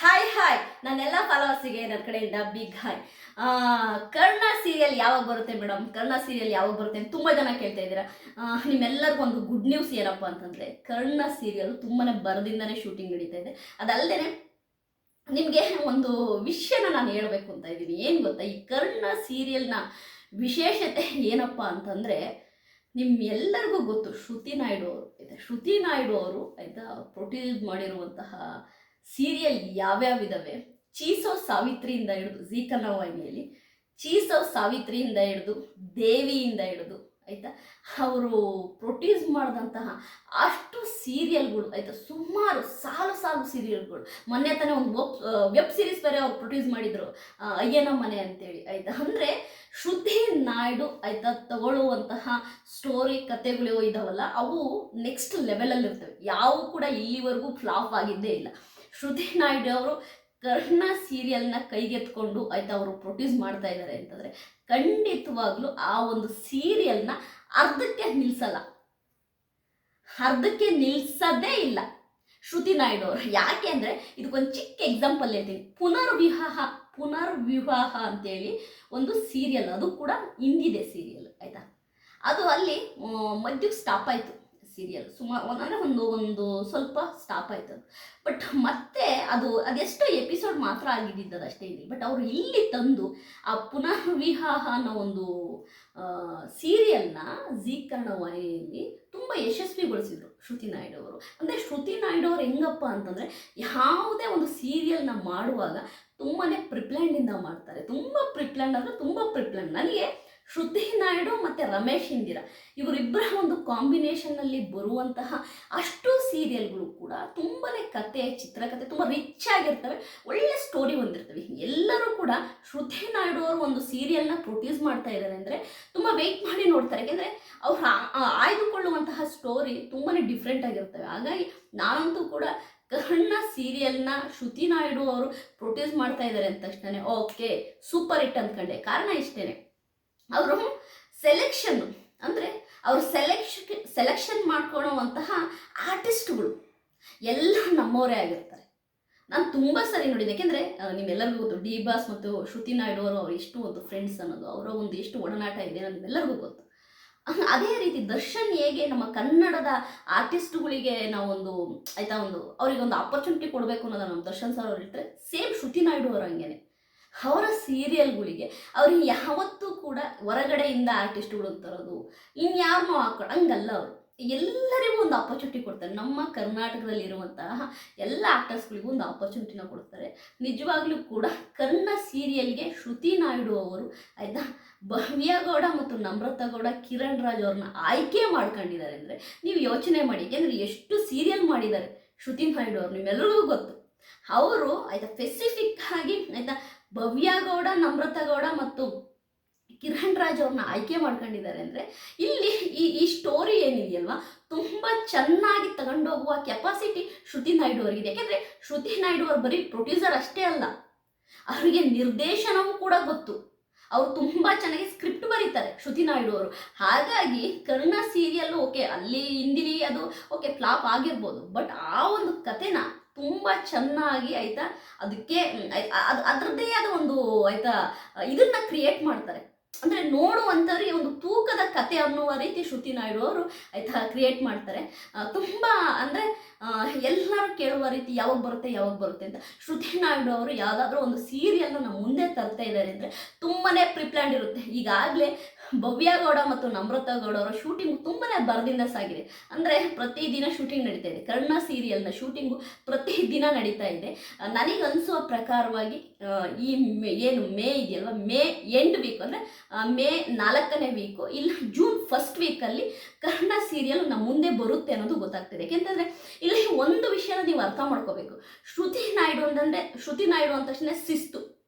Hi hi ನನ್ನೆಲ್ಲ ಫಾಲೋವರ್ಸಿಗೆ ನನ್ನ ಕಡೆಯಿಂದ ಬಿಗ್ ಹಾಯ್ ಕರ್ಣ ಸೀರಿಯಲ್ ಯಾವಾಗ ಬರುತ್ತೆ ಮೇಡಮ್ ಕರ್ಣ ಸೀರಿಯಲ್ ಯಾವಾಗ ಬರುತ್ತೆ ಅಂತ ತುಂಬ ಜನ ಕೇಳ್ತಾ ಇದ್ದೀರಾ. ನಿಮ್ಮೆಲ್ಲರಿಗೂ ಒಂದು ಗುಡ್ ನ್ಯೂಸ್ ಏನಪ್ಪ ಅಂತಂದರೆ, ಕರ್ಣ ಸೀರಿಯಲ್ ತುಂಬಾ ಬರದಿಂದನೇ ಶೂಟಿಂಗ್ ನಡೀತಾ ಇದೆ. ಅದಲ್ಲದೆ ನಿಮಗೆ ಒಂದು ವಿಷಯನ ನಾನು ಹೇಳಬೇಕು ಅಂತ ಇದ್ದೀನಿ. ಏನು ಗೊತ್ತಾ? ಈ ಕರ್ಣ ಸೀರಿಯಲ್ನ ವಿಶೇಷತೆ ಏನಪ್ಪ ಅಂತಂದರೆ, ನಿಮ್ಮೆಲ್ಲರಿಗೂ ಗೊತ್ತು, ಶ್ರುತಿ ನಾಯ್ಡು ಅವರು ಆಯ್ತಾ ಶ್ರುತಿ ನಾಯ್ಡು ಅವರು ಆಯಿತಾ ಪ್ರೊಡ್ಯೂಸ್ ಮಾಡಿರುವಂತಹ ಸೀರಿಯಲ್ ಯಾವ್ಯಾವ ಇದಾವೆ? ಚೀಸೋ ಸಾವಿತ್ರಿಯಿಂದ ಹಿಡಿದು ಜೀ ಕನ್ನಡ ವಾಹಿನಿಯಲ್ಲಿ ಚೀಸೋ ಸಾವಿತ್ರಿಯಿಂದ ಹಿಡಿದು ದೇವಿಯಿಂದ ಹಿಡಿದು ಆಯಿತಾ? ಅವರು ಪ್ರೊಡ್ಯೂಸ್ ಮಾಡಿದಂತಹ ಅಷ್ಟು ಸೀರಿಯಲ್ಗಳು, ಆಯಿತಾ? ಸುಮಾರು ಸಾಲು ಸಾಲು ಸೀರಿಯಲ್ಗಳು. ಮೊನ್ನೆ ತಾನೇ ಒಂದು ವೆಬ್ ವೆಬ್ ಸೀರೀಸ್ ಬೇರೆ ಅವ್ರು ಪ್ರೊಡ್ಯೂಸ್ ಮಾಡಿದ್ರು ಅಯ್ಯನ ಮನೆ ಅಂತೇಳಿ, ಆಯಿತಾ? ಅಂದರೆ ಶ್ರುತಿ ನಾಯ್ಡು, ಆಯಿತಾ, ತಗೊಳ್ಳುವಂತಹ ಸ್ಟೋರಿ ಕತೆಗಳು ಇದಾವಲ್ಲ, ಅವು ನೆಕ್ಸ್ಟ್ ಲೆವೆಲಲ್ಲಿ ಇರ್ತವೆ ಯಾವು ಕೂಡ ಇಲ್ಲಿವರೆಗೂ ಫ್ಲಾಪ್ ಆಗಿದ್ದೇ ಇಲ್ಲ. ಶ್ರುತಿ ನಾಯ್ಡು ಅವರು ಕರ್ಣ ಸೀರಿಯಲ್ನ ಕೈಗೆತ್ಕೊಂಡು ಆಯ್ತಾ ಅವರು ಪ್ರೊಡ್ಯೂಸ್ ಮಾಡ್ತಾ ಇದ್ದಾರೆ ಅಂತಂದರೆ ಖಂಡಿತವಾಗ್ಲೂ ಆ ಒಂದು ಸೀರಿಯಲ್ನ ಅರ್ಧಕ್ಕೆ ನಿಲ್ಲಿಸಲ್ಲ ಅರ್ಧಕ್ಕೆ ನಿಲ್ಸದೇ ಇಲ್ಲ. ಶ್ರುತಿ ನಾಯ್ಡು ಅವರು. ಯಾಕೆ ಅಂದರೆ ಇದಕ್ಕೊಂದು ಚಿಕ್ಕ ಎಕ್ಸಾಂಪಲ್ ಹೇಳ್ತೀನಿ. ಪುನರ್ವಿವಾಹ ಪುನರ್ವಿವಾಹ ಅಂತೇಳಿ ಒಂದು ಸೀರಿಯಲ್. ಅದು ಕೂಡ ಹಿಂದಿದೆ ಸೀರಿಯಲ್, ಆಯಿತಾ? ಅದು ಅಲ್ಲಿ ಮಧ್ಯಕ್ಕೆ ಸ್ಟಾಪ್ ಆಯಿತು. ಸೀರಿಯಲ್ ಸುಮಾರು ಅಂದರೆ ಒಂದು ಒಂದು ಸ್ವಲ್ಪ ಸ್ಟಾಪ್ ಆಯ್ತು. ಬಟ್ ಮತ್ತೆ ಅದು, ಅದೆಷ್ಟೋ ಎಪಿಸೋಡ್ ಮಾತ್ರ ಆಗಿದ್ದಿದ್ದು ಅಷ್ಟೇ ಇಲ್ಲಿ. ಬಟ್ ಅವರು ಇಲ್ಲಿ ತಂದು ಆ ಪುನರ್ವಿವಾಹ ಅನ್ನೋ ಒಂದು ಸೀರಿಯಲ್ನ ಜೀ ಕನ್ನಡ ವಾಹಿನಿಯಲ್ಲಿ ತುಂಬ ಯಶಸ್ವಿಗೊಳಿಸಿದ್ರು ಶ್ರುತಿ ನಾಯ್ಡು ಅವರು. ಅಂದರೆ ಶ್ರುತಿ ನಾಯ್ಡು ಅವ್ರು ಹೆಂಗಪ್ಪ ಅಂತಂದರೆ ಯಾವುದೇ ಒಂದು ಸೀರಿಯಲ್ನ ಮಾಡುವಾಗ ತುಂಬಾ ಪ್ರಿಪ್ಲ್ಯಾಂಡಿಂದ ಮಾಡ್ತಾರೆ. ತುಂಬ ಪ್ರಿಪ್ಲ್ಯಾಂಡ್ ಅಂದರೆ ತುಂಬ ಪ್ರಿಪ್ಲ್ಯಾಂಡ್ ನನಗೆ ಶ್ರುತಿ ನಾಯ್ಡು ಮತ್ತು ರಮೇಶ್ ಇಂದಿರ. ಇವರಿಬ್ಬರ ಒಂದು ಕಾಂಬಿನೇಷನ್ನಲ್ಲಿ ಬರುವಂತಹ ಅಷ್ಟು ಸೀರಿಯಲ್ಗಳು ಕೂಡ ತುಂಬಾ ಕತೆ ಚಿತ್ರಕಥೆ ತುಂಬ ರಿಚ್ ಆಗಿರ್ತವೆ. ಒಳ್ಳೆ ಸ್ಟೋರಿ ಹೊಂದಿರ್ತವೆ. ಎಲ್ಲರೂ ಕೂಡ ಶ್ರುತಿ ನಾಯ್ಡು ಅವರು ಒಂದು ಸೀರಿಯಲ್ನ ಪ್ರೊಡ್ಯೂಸ್ ಮಾಡ್ತಾ ಇದ್ದಾರೆ ಅಂದರೆ ತುಂಬ ವೆಯ್ಟ್ ಮಾಡಿ ನೋಡ್ತಾರೆ. ಯಾಕೆಂದರೆ ಅವ್ರು ಆಯ್ದುಕೊಳ್ಳುವಂತಹ ಸ್ಟೋರಿ ತುಂಬಾ ಡಿಫ್ರೆಂಟ್ ಆಗಿರ್ತವೆ. ಹಾಗಾಗಿ ನಾನಂತೂ ಕೂಡ ಕರ್ಣ ಸೀರಿಯಲ್ನ ಶ್ರುತಿ ನಾಯ್ಡು ಅವರು ಪ್ರೊಡ್ಯೂಸ್ ಮಾಡ್ತಾ ಇದ್ದಾರೆ ಅಂದ ತಕ್ಷಣ ಓಕೆ ಸೂಪರ್ ಹಿಟ್ ಅಂದ್ಕೊಂಡೆ. ಕಾರಣ ಇಷ್ಟೇ ಅವರು ಸೆಲೆಕ್ಷನ್ ಅಂದರೆ ಅವರು ಸೆಲೆಕ್ಷ ಸೆಲೆಕ್ಷನ್ ಮಾಡ್ಕೊಳ್ಳುವಂತಹ ಆರ್ಟಿಸ್ಟ್ಗಳು ಎಲ್ಲ ನಮ್ಮವರೇ ಆಗಿರ್ತಾರೆ. ನಾನು ತುಂಬ ಸರಿ ನೋಡಿದೆ. ಯಾಕೆಂದರೆ ನಿಮ್ಮೆಲ್ಲರಿಗೂ ಗೊತ್ತು, ಡಿ ಬಾಸ್ ಮತ್ತು ಶ್ರುತಿ ನಾಯ್ಡು ಅವರು ಅವ್ರು ಎಷ್ಟು ಒಂದು ಫ್ರೆಂಡ್ಸ್ ಅನ್ನೋದು, ಅವರ ಒಂದು ಎಷ್ಟು ಒಡನಾಟ ಇದೆ ನಿಮ್ಮೆಲ್ಲರಿಗೂ ಗೊತ್ತು. ಅದೇ ರೀತಿ ದರ್ಶನ್ ಹೇಗೆ ನಮ್ಮ ಕನ್ನಡದ ಆರ್ಟಿಸ್ಟ್ಗಳಿಗೆ ನಾವೊಂದು, ಆಯಿತಾ, ಒಂದು ಅವರಿಗೆ ಒಂದು ಆಪರ್ಚುನಿಟಿ ಕೊಡಬೇಕು ಅನ್ನೋದು ನಮ್ಮ ದರ್ಶನ್ ಸರ್ ಅವ್ರು ಇಟ್ಟರೆ ಸೇಮ್ ಶ್ರುತಿ ನಾಯ್ಡು ಅವರು ಹಂಗೇನೆ. ಅವರ ಸೀರಿಯಲ್ಗಳಿಗೆ ಅವ್ರಿಗೆ ಯಾವತ್ತೂ ಕೂಡ ಹೊರಗಡೆಯಿಂದ ಆರ್ಟಿಸ್ಟ್ಗಳು ತರೋದು ಇನ್ಯಾರನ್ನೋ ಹಾಕೊಂಡು ಹಂಗಲ್ಲ ಅವರು. ಎಲ್ಲರಿಗೂ ಒಂದು ಆಪರ್ಚುನಿಟಿ ಕೊಡ್ತಾರೆ. ನಮ್ಮ ಕರ್ನಾಟಕದಲ್ಲಿರುವಂತಹ ಎಲ್ಲ ಆಕ್ಟರ್ಸ್ಗಳಿಗೂ ಒಂದು ಆಪರ್ಚುನಿಟಿನ ಕೊಡ್ತಾರೆ. ನಿಜವಾಗ್ಲೂ ಕೂಡ ಕರ್ಣ ಸೀರಿಯಲ್ಗೆ ಶ್ರುತಿ ನಾಯ್ಡು ಅವರು, ಆಯಿತಾ ಭವ್ಯಗೌಡ ಮತ್ತು ನಮ್ರತಾ ಗೌಡ ಕಿರಣ್ ರಾಜ್ ಅವ್ರನ್ನ ಆಯ್ಕೆ ಮಾಡ್ಕೊಂಡಿದ್ದಾರೆ ಅಂದರೆ ನೀವು ಯೋಚನೆ ಮಾಡಿ. ಯಾಕೆಂದರೆ ಎಷ್ಟು ಸೀರಿಯಲ್ ಮಾಡಿದ್ದಾರೆ ಶ್ರುತಿ ನಾಯ್ಡು ಅವರು ನಿಮ್ಮೆಲ್ಲರಿಗೂ ಗೊತ್ತು. ಅವರು, ಆಯಿತಾ ಸ್ಪೆಸಿಫಿಕ್ ಆಗಿ, ಆಯಿತಾ ಭವ್ಯ ಗೌಡ ನಮ್ರತಾ ಗೌಡ ಮತ್ತು ಕಿರಣ್ ರಾಜ್ ಅವ್ರನ್ನ ಆಯ್ಕೆ ಮಾಡ್ಕೊಂಡಿದ್ದಾರೆ ಅಂದರೆ ಇಲ್ಲಿ ಈ ಈ ಸ್ಟೋರಿ ಏನಿದೆಯಲ್ವಾ? ತುಂಬ ಚೆನ್ನಾಗಿ ತಗೊಂಡೋಗುವ ಕೆಪಾಸಿಟಿ ಶ್ರುತಿ ನಾಯ್ಡು ಅವರಿಗೆ. ಯಾಕೆಂದರೆ ಶ್ರುತಿ ನಾಯ್ಡು ಅವರು ಬರೀ ಪ್ರೊಡ್ಯೂಸರ್ ಅಷ್ಟೇ ಅಲ್ಲ, ಅವರಿಗೆ ನಿರ್ದೇಶನವೂ ಕೂಡ ಗೊತ್ತು. ಅವರು ತುಂಬ ಚೆನ್ನಾಗಿ ಸ್ಕ್ರಿಪ್ಟ್ ಬರೀತಾರೆ ಶ್ರುತಿ ನಾಯ್ಡು ಅವರು. ಹಾಗಾಗಿ ಕರ್ಣ ಸೀರಿಯಲ್ ಓಕೆ ಅಲ್ಲಿ ಹಿಂದಿಲಿ ಅದು ಓಕೆ ಫ್ಲಾಪ್ ಆಗಿರ್ಬೋದು ಬಟ್ ಆ ಒಂದು ಕತೆನ ತುಂಬ ಚೆನ್ನಾಗಿ ಆಯ್ತಾ? ಅದಕ್ಕೆ ಅದ್- ಅದ್ರದ್ದೇ ಆದ ಒಂದು ಆಯ್ತಾ ಇದನ್ನ ಕ್ರಿಯೇಟ್ ಮಾಡ್ತಾರೆ. ಅಂದರೆ ನೋಡುವಂಥವ್ರಿಗೆ ಒಂದು ತೂಕದ ಕತೆ ಅನ್ನುವ ರೀತಿ ಶ್ರುತಿ ನಾಯ್ಡು ಅವರು ಆಯ್ತಾ ಕ್ರಿಯೇಟ್ ಮಾಡ್ತಾರೆ. ತುಂಬ ಅಂದರೆ ಎಲ್ಲರೂ ಕೇಳುವ ರೀತಿ ಯಾವಾಗ ಬರುತ್ತೆ ಯಾವಾಗ ಬರುತ್ತೆ ಅಂತ. ಶ್ರುತಿ ನಾಯ್ಡು ಅವರು ಯಾವುದಾದ್ರೂ ಒಂದು ಸೀರಿಯಲ್ನ ನಮ್ಮ ಮುಂದೆ ತರ್ತಾ ಇದ್ದಾರೆ ಅಂದರೆ ತುಂಬಾ ಪ್ರಿಪ್ಲ್ಯಾಂಡ್ ಇರುತ್ತೆ. ಈಗಾಗಲೇ ಭವ್ಯ ಗೌಡ ಮತ್ತು ನಮ್ರತಾ ಗೌಡ ಅವರ ಶೂಟಿಂಗ್ ತುಂಬಾ ಬರದಿಂದ ಸಾಗಿದೆ. ಅಂದರೆ ಪ್ರತಿದಿನ ಶೂಟಿಂಗ್ ನಡೀತಾ ಇದೆ. ಕರ್ಣ ಸೀರಿಯಲ್ನ ಶೂಟಿಂಗು ಪ್ರತಿದಿನ ನಡೀತಾ ಇದೆ. ನನಗೆ ಪ್ರಕಾರವಾಗಿ ಈ ಏನು ಮೇ ಇದೆಯಲ್ವ? ಮೇ ಎಂಡ್ ವೀಕ್ ಅಂದರೆ ಮೇ ನಾಲ್ಕನೇ ವೀಕು ಇಲ್ಲ ಜೂನ್ ಫಸ್ಟ್ ವೀಕಲ್ಲಿ ಕನ್ನಡ ಸೀರಿಯಲ್ ನಮ್ಮ ಮುಂದೆ ಬರುತ್ತೆ ಅನ್ನೋದು ಗೊತ್ತಾಗ್ತಿದೆ. ಯಾಕೆಂತಂದರೆ ಇಲ್ಲಿ ಒಂದು ವಿಷಯನ ನೀವು ಅರ್ಥ ಮಾಡ್ಕೋಬೇಕು. ಶ್ರುತಿ ನಾಯ್ಡು ಅಂತಂದರೆ, ಶ್ರುತಿ ನಾಯ್ಡು ಅಂದ ತಕ್ಷಣ ಶಿಸ್ತು.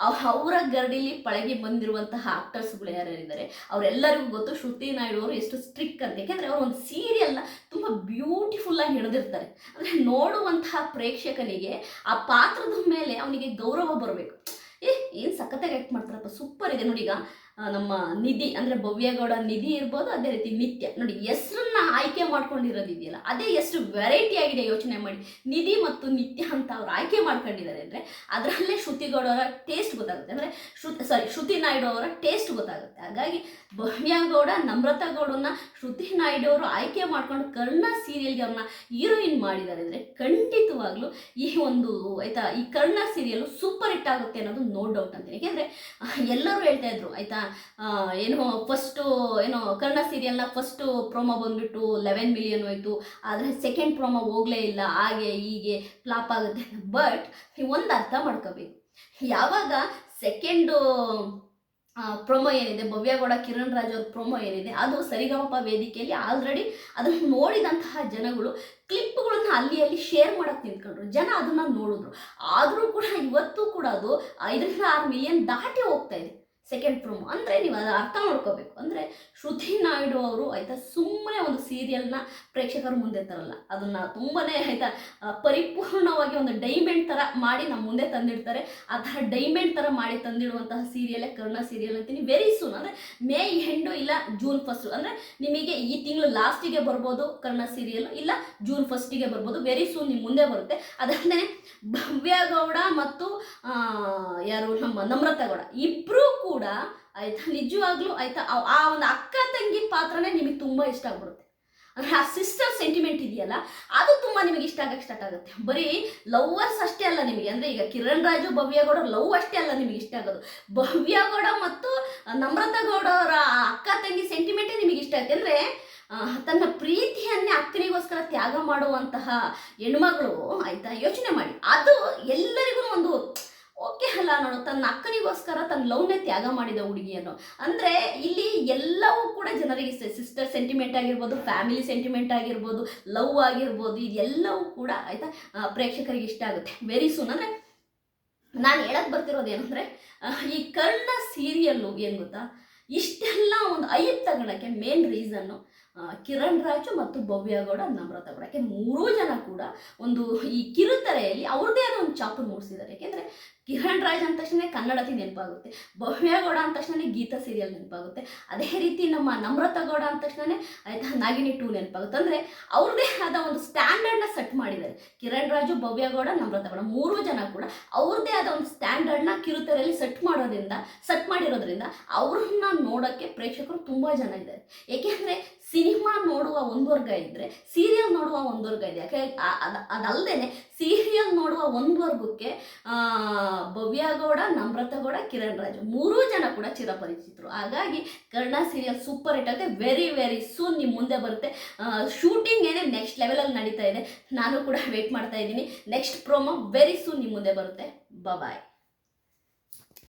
ಅವ್- ಅವರ ಗರಡಿಲಿ ಪಳಗಿ ಬಂದಿರುವಂತಹ ಆಕ್ಟರ್ಸ್ಗಳು ಯಾರ್ಯಾರಿದ್ದಾರೆ, ಅವರೆಲ್ಲರಿಗೂ ಗೊತ್ತು ಶ್ರುತಿ ನಾಯ್ಡು ಅವರು ಎಷ್ಟು ಸ್ಟ್ರಿಕ್ ಅಂತ. ಯಾಕೆಂದರೆ ಅವರು ಒಂದು ಸೀರಿಯಲ್ನ ತುಂಬ ಬ್ಯೂಟಿಫುಲ್ಲಾಗಿ ಹಿಡಿದಿರ್ತಾರೆ. ಅಂದರೆ ನೋಡುವಂತಹ ಪ್ರೇಕ್ಷಕನಿಗೆ ಆ ಪಾತ್ರದ ಮೇಲೆ ಅವನಿಗೆ ಗೌರವ ಬರಬೇಕು. ಏ, ಏನು ಸಖತ್ತಾಗಿ ಆ್ಯಕ್ಟ್ ಮಾಡ್ತಾರಪ್ಪ ಸೂಪರ್ ಇದೆ ನೋಡಿ ಈಗ. ನಮ್ಮ ನಿಧಿ, ಅಂದರೆ ಭವ್ಯಗೌಡ ನಿಧಿ ಇರ್ಬೋದು, ಅದೇ ರೀತಿ ನಿತ್ಯ. ನೋಡಿ, ಹೆಸ್ರನ್ನ ಆಯ್ಕೆ ಮಾಡ್ಕೊಂಡಿರೋದಿದೆಯಲ್ಲ ಅದೇ ಎಷ್ಟು ವೆರೈಟಿ ಆಗಿದೆ ಯೋಚನೆ ಮಾಡಿ. ನಿಧಿ ಮತ್ತು ನಿತ್ಯ ಅಂತ ಅವ್ರು ಆಯ್ಕೆ ಮಾಡ್ಕೊಂಡಿದ್ದಾರೆ ಅಂದರೆ ಅದರಲ್ಲೇ ಶ್ರುತಿಗೌಡ ಅವರ ಟೇಸ್ಟ್ ಗೊತ್ತಾಗುತ್ತೆ. ಅಂದರೆ ಶ್ರುತಿ ಸಾರಿ ಶ್ರುತಿ ನಾಯ್ಡು ಅವರ ಟೇಸ್ಟ್ ಗೊತ್ತಾಗುತ್ತೆ. ಹಾಗಾಗಿ ಭವ್ಯಗೌಡ ನಮ್ರತಾ ಗೌಡನ್ನ ಶ್ರುತಿ ನಾಯ್ಡು ಅವರು ಆಯ್ಕೆ ಮಾಡ್ಕೊಂಡು ಕರ್ಣ ಸೀರಿಯಲ್ಗೆ ಅವ್ರನ್ನ ಹೀರೋಯಿನ್ ಮಾಡಿದ್ದಾರೆ ಅಂದರೆ ಖಂಡಿತವಾಗ್ಲೂ ಈ ಒಂದು, ಆಯ್ತಾ, ಈ ಕರ್ಣ ಸೀರಿಯಲ್ ಸೂಪರ್ ಆಗುತ್ತೆ ಅನ್ನೋದು ನೋ ಡೌಟ್ ಅಂತೀನಿ. ಯಾಕೆಂದರೆ ಎಲ್ಲರೂ ಹೇಳ್ತಾ ಇದ್ರು, ಆಯ್ತಾ ಏನು ಏನೋ ಫಸ್ಟು ಏನೋ ಕನ್ನಡ ಸೀರಿಯಲ್ನ ಫಸ್ಟು ಪ್ರೋಮೋ ಬಂದ್ಬಿಟ್ಟು ಲೆವೆನ್ ಮಿಲಿಯನ್ ಹೋಯ್ತು. ಆದರೆ ಸೆಕೆಂಡ್ ಪ್ರೋಮೋ ಹೋಗಲೇ ಇಲ್ಲ, ಹಾಗೆ, ಹೀಗೆ ಫ್ಲಾಪ್ ಆಗುತ್ತೆ ಬಟ್ ನೀವು ಒಂದು ಅರ್ಥ ಮಾಡ್ಕೋಬೇಕು. ಯಾವಾಗ ಸೆಕೆಂಡು ಪ್ರೊಮೋ ಏನಿದೆ? ಭವ್ಯಗೌಡ ಕಿರಣ್ ರಾಜ್ ಅವ್ರ ಪ್ರೊಮೋ ಏನಿದೆ? ಅದು ಸರಿಗಮಪ ವೇದಿಕೆಯಲ್ಲಿ ಆಲ್ರೆಡಿ ಅದನ್ನು ನೋಡಿದಂತಹ ಜನಗಳು ಕ್ಲಿಪ್ಗಳನ್ನ ಅಲ್ಲಿ ಅಲ್ಲಿ ಶೇರ್ ಮಾಡಕ್ಕೆ ನಿಂತ್ಕೊಂಡ್ರು. ಜನ ಅದನ್ನ ನೋಡಿದ್ರು. ಆದರೂ ಕೂಡ ಇವತ್ತು ಕೂಡ ಅದು ಐದರಿಂದ ಆರು ಮಿಲಿಯನ್ ದಾಟಿ ಹೋಗ್ತಾ ಇದೆ. ಸೆಕೆಂಡ್ ಪ್ರೊಮೋ ಅಂದರೆ ನೀವು ಅದು ಅರ್ಥ ಮಾಡ್ಕೋಬೇಕು. ಅಂದರೆ ಶ್ರುತಿ ನಾಯ್ಡು ಅವರು ಆಯಿತಾ ಸುಮ್ಮನೆ ಒಂದು ಸೀರಿಯಲ್ನ ಪ್ರೇಕ್ಷಕರ ಮುಂದೆ ತರಲ್ಲ. ಅದನ್ನು ತುಂಬಾ ಆಯಿತಾ ಪರಿಪೂರ್ಣವಾಗಿ ಒಂದು ಡೈಮಂಡ್ ಥರ ಮಾಡಿ ನಮ್ಮ ಮುಂದೆ ತಂದಿಡ್ತಾರೆ. ಆ ಥರ ಡೈಮಂಡ್ ಥರ ಮಾಡಿ ತಂದಿಡುವಂತಹ ಸೀರಿಯಲೇ ಕರ್ಣ ಸೀರಿಯಲ್ ಅಂತೀನಿ. ವೆರಿ ಸೂನ್ ಅಂದರೆ ಮೇ ಎಂಡು ಇಲ್ಲ ಜೂನ್ ಫಸ್ಟು ಅಂದರೆ ನಿಮಗೆ ಈ ತಿಂಗಳು ಲಾಸ್ಟಿಗೆ ಬರ್ಬೋದು ಕರ್ಣ ಸೀರಿಯಲ್ ಇಲ್ಲ ಜೂನ್ ಫಸ್ಟಿಗೆ ಬರ್ಬೋದು. ವೆರಿ ಸೂನ್ ನಿಮ್ಮ ಮುಂದೆ ಬರುತ್ತೆ. ಅದಲ್ಲದೆ ಭವ್ಯಗೌಡ ಮತ್ತು ಆ, ಯಾರು ನಮ್ಮ ನಮ್ರತಗೌಡ ಇಬ್ಬರೂ ಕೂಡ ಆಯ್ತಾ ನಿಜವಾಗ್ಲೂ ಆಯ್ತಾ ಆ- ಒಂದು ಅಕ್ಕ ತಂಗಿ ಪಾತ್ರನೇ ನಿಮಗೆ ತುಂಬ ಇಷ್ಟ ಆಗ್ಬಿಡುತ್ತೆ. ಅಂದರೆ ಆ ಸಿಸ್ಟರ್ ಸೆಂಟಿಮೆಂಟ್ ಇದೆಯಲ್ಲ ಅದು ತುಂಬ ನಿಮಗೆ ಇಷ್ಟ ಆಗಕ್ಕೆ ಸ್ಟಾರ್ಟ್ ಆಗುತ್ತೆ. ಬರೀ ಲವ್ವರ್ಸ್ ಅಷ್ಟೇ ಅಲ್ಲ ನಿಮಗೆ. ಅಂದರೆ ಈಗ ಕಿರಣ್ ರಾಜು ಭವ್ಯಗೌಡ ಲವ್ ಅಷ್ಟೇ ಅಲ್ಲ ನಿಮಗೆ ಇಷ್ಟ ಆಗೋದು. ಭವ್ಯಗೌಡ ಮತ್ತು ನಮ್ರತಾ ಗೌಡ ಅವರ ಅಕ್ಕ ತಂಗಿ ಸೆಂಟಿಮೆಂಟೇ ನಿಮಗೆ ಇಷ್ಟ ಆಗುತ್ತೆ. ಅಂದರೆ ತನ್ನ ಪ್ರೀತಿಯನ್ನೇ ಅಕ್ಕನಿಗೋಸ್ಕರ ತ್ಯಾಗ ಮಾಡುವಂತಹ ಹೆಣ್ಮಗಳು. ಆಯ್ತಾ? ಯೋಚನೆ ಮಾಡಿ. ಅದು ಎಲ್ಲರಿಗೂ ಒಂದು ಓಕೆ ಅಲ್ಲ ನೋಡು, ತನ್ನ ಅಕ್ಕನಿಗೋಸ್ಕರ ತನ್ನ ಲವ್ನೇ ತ್ಯಾಗ ಮಾಡಿದ ಹುಡುಗಿಯನ್ನು. ಅಂದರೆ ಇಲ್ಲಿ ಎಲ್ಲವೂ ಕೂಡ ಜನರಿಗೆ ಸಿಸ್ಟರ್ ಸೆಂಟಿಮೆಂಟ್ ಆಗಿರ್ಬೋದು ಫ್ಯಾಮಿಲಿ ಸೆಂಟಿಮೆಂಟ್ ಆಗಿರ್ಬೋದು ಲವ್ ಆಗಿರ್ಬೋದು, ಇದೆಲ್ಲವೂ ಕೂಡ ಆಯಿತಾ ಪ್ರೇಕ್ಷಕರಿಗೆ ಇಷ್ಟ ಆಗುತ್ತೆ. ವೆರಿ ಸೂನ್ ಅಂದರೆ ನಾನು ಹೇಳಕ್ಕೆ ಬರ್ತಿರೋದು ಏನಂದರೆ ಈ ಕರ್ಣ ಸೀರಿಯಲ್ಲು ಏನು ಗೊತ್ತಾ? ಇಷ್ಟೆಲ್ಲ ಒಂದು ಐದು ತಗೊಳಕ್ಕೆ ಮೇನ್ ರೀಸನ್ನು ಕಿರಣ್ ರಾಜು ಮತ್ತು ಭವ್ಯಗೌಡ ನಮ್ರತ ಗೌಡ. ಯಾಕೆ ಮೂರೂ ಜನ ಕೂಡ ಒಂದು ಈ ಕಿರುತೆರೆಯಲ್ಲಿ ಅವ್ರದ್ದೇ ಆದ ಒಂದು ಚಾಪು ಮೂಡಿಸಿದ್ದಾರೆ. ಯಾಕೆಂದರೆ ಕಿರಣ್ ರಾಜ್ ಅಂದ ತಕ್ಷಣ ಕನ್ನಡತಿ ನೆನಪಾಗುತ್ತೆ. ಭವ್ಯಗೌಡ ಅಂದ ತಕ್ಷಣ ಗೀತಾ ಸೀರಿಯಲ್ ನೆನಪಾಗುತ್ತೆ. ಅದೇ ರೀತಿ ನಮ್ಮ ನಮ್ರತ ಗೌಡ ಅಂದ ತಕ್ಷಣ ಆಯಿತಾ ನಾಗಿನಿ ಟೂ ನೆನಪಾಗುತ್ತೆ. ಅಂದರೆ ಅವ್ರದ್ದೇ ಆದ ಒಂದು ಸ್ಟ್ಯಾಂಡರ್ಡ್ನ ಸೆಟ್ ಮಾಡಿದ್ದಾರೆ. ಕಿರಣ್ ರಾಜು ಭವ್ಯಗೌಡ ನಮ್ರತ ಗೌಡ ಮೂರೂ ಜನ ಕೂಡ ಅವ್ರದ್ದೇ ಆದ ಒಂದು ಸ್ಟ್ಯಾಂಡರ್ಡ್ನ ಕಿರುತೆರೆಯಲ್ಲಿ ಸೆಟ್ ಮಾಡೋದ್ರಿಂದ ಸೆಟ್ ಮಾಡಿರೋದ್ರಿಂದ ಅವ್ರನ್ನ ನೋಡೋಕ್ಕೆ ಪ್ರೇಕ್ಷಕರು ತುಂಬ ಜನ ಇದ್ದಾರೆ. ಏಕೆಂದರೆ ಸಿನಿಮಾ ನೋಡುವ ಒಂದು ವರ್ಗ ಇದ್ದರೆ ಸೀರಿಯಲ್ ನೋಡುವ ಒಂದು ವರ್ಗ ಇದೆ. ಯಾಕೆ ಅದ್- ಸೀರಿಯಲ್ ನೋಡುವ ಒಂದು ವರ್ಗಕ್ಕೆ ಭವ್ಯಗೌಡ ನಮ್ರತಗೌಡ ಕಿರಣ್ ರಾಜು ಮೂರೂ ಜನ ಕೂಡ ಚಿರಪರಿಚಿತರು. ಹಾಗಾಗಿ ಕನ್ನಡ ಸೀರಿಯಲ್ ಸೂಪರ್ ಹಿಟ್ ಆಗುತ್ತೆ. ವೆರಿ ವೆರಿ ಸೂನ್ ನಿಮ್ಮ ಮುಂದೆ ಬರುತ್ತೆ. ಶೂಟಿಂಗ್ ಏನೇ ನೆಕ್ಸ್ಟ್ ಲೆವೆಲಲ್ಲಿ ನಡೀತಾ ಇದೆ. ನಾನು ಕೂಡ ವೆಯ್ಟ್ ಮಾಡ್ತಾ ಇದ್ದೀನಿ. ನೆಕ್ಸ್ಟ್ ಪ್ರೋಮೋ ವೆರಿ ಸೂನ್ ನಿಮ್ಮ ಮುಂದೆ ಬರುತ್ತೆ. ಬಾಯ್